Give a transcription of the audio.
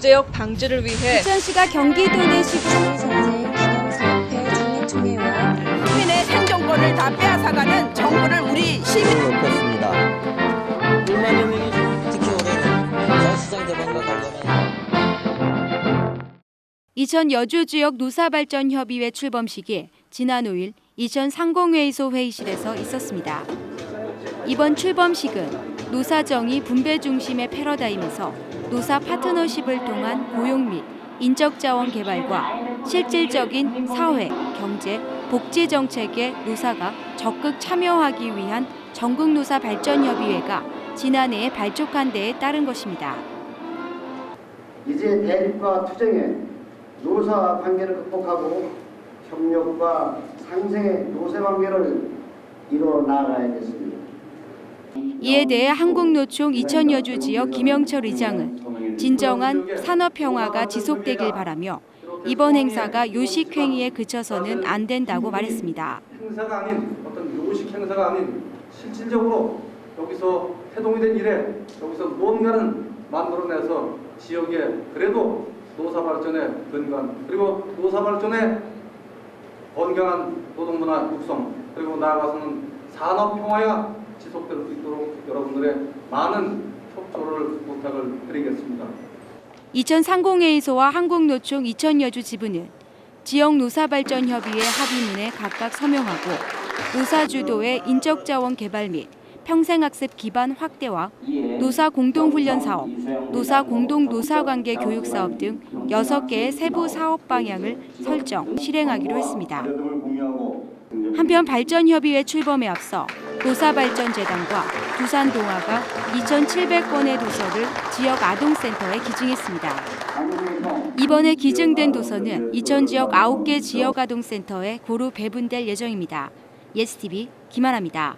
부재역 방지를 위해 부천시가 경기도 내시 전쟁 기념사업회 장례총회와 국민의 생존권을 다 빼앗아가는 정부를 우리 시민 을 높였습니다. 1만여 명이 특히 올해는 서시장 개방과 관련한 이천 여주 지역 노사발전협의회 출범식이 지난 5일 이천 상공회의소 회의실에서 있었습니다. 이번 출범식은 노사정의 분배 중심의 패러다임에서 노사 파트너십을 통한 고용 및 인적 자원 개발과 실질적인 사회, 경제, 복지 정책에 노사가 적극 참여하기 위한 전국 노사 발전 협의회가 지난해에 발족한 데에 따른 것입니다. 이제 대립과 투쟁에 노사 관계를 극복하고 협력과 상생의 노세 관계를 이뤄 나가야겠습니다. 이에 대해 한국노총 이천여주 지역 김영철 의장은 진정한 산업평화가 지속되길 바라며 이번 행사가 요식행위에 그쳐서는 안 된다고 말했습니다. 행사가 아닌 어떤 요식 행사가 아닌 실질적으로 여기서 태동이 된 일에 여기서 무언가는 만들어내서 지역에 그래도 노사 발전의 근간 그리고 노사 발전의 건강한 노동문화 육성 그리고 나아가서는 산업 평화가 지속될 여러분들의 많은 협조를 부탁을 드리겠습니다. 이천 상공회의소와 한국노총 이천여주 지부는 지역 노사발전협의회 합의문에 각각 서명하고 노사주도의 인적자원 개발 및 평생학습 기반 확대와 노사 공동훈련 사업, 노사 공동 노사관계 교육 사업 등 6개의 세부 사업 방향을 설정, 실행하기로 했습니다. 한편 발전협의회 출범에 앞서 노사발전재단과 두산동아가 2,700건의 도서를 지역 아동센터에 기증했습니다. 이번에 기증된 도서는 이천 지역 9개 지역 아동센터에 고루 배분될 예정입니다. 예스TV 김하나입니다.